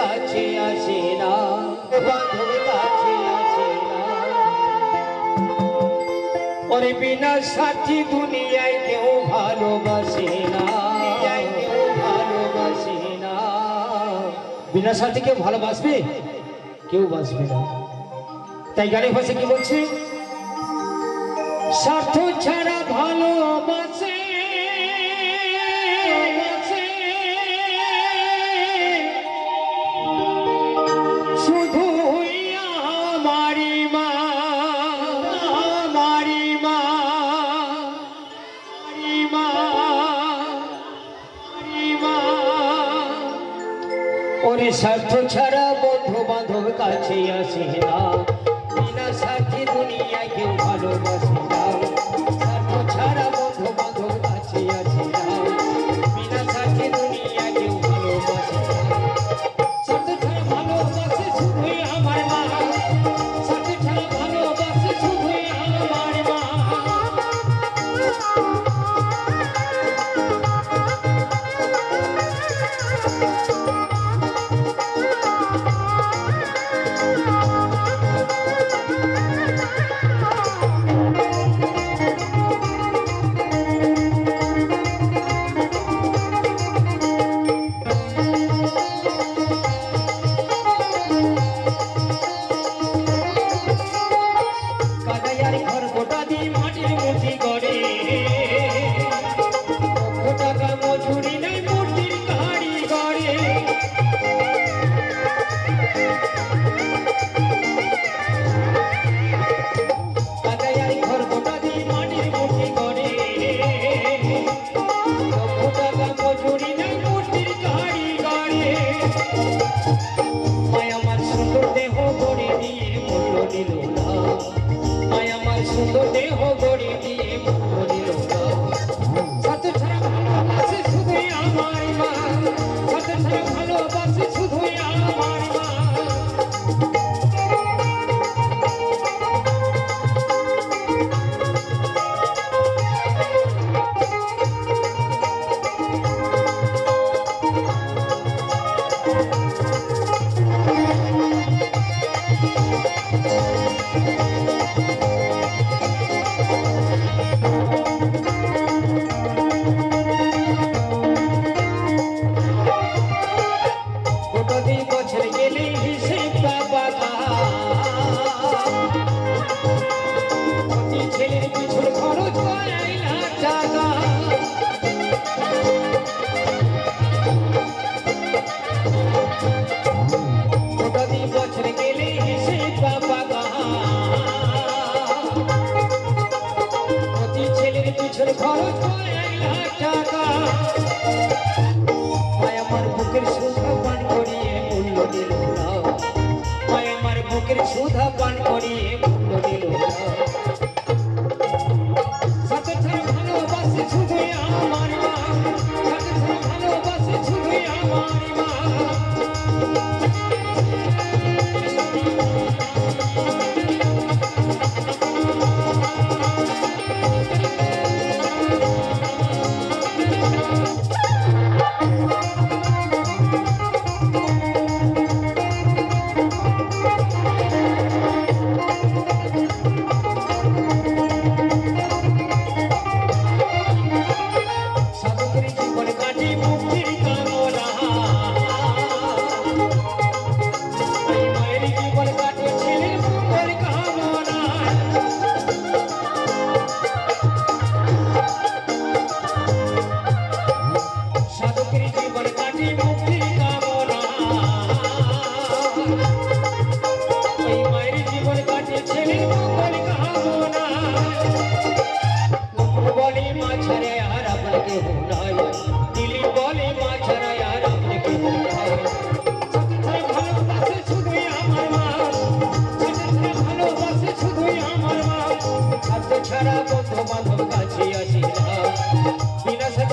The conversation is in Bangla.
কাছে আসে না কাছে আসে না। বিনা সাথী দুনিয়ায় কেউ ভালোবাসে না। কেউ বিনা সাথী কেউ ভালোবাসবে? কেউ না। তাই গানের ভাষা কি বলছে? স্বার্থ ছাড়া ভালোবাসে ওরে স্বার্থ ছাড়া বন্ধু বান্ধব কাছে আসে না। বিনা স্বার্থে দুনিয়ায় কেউ ভালোবাসে Oh. Mira, se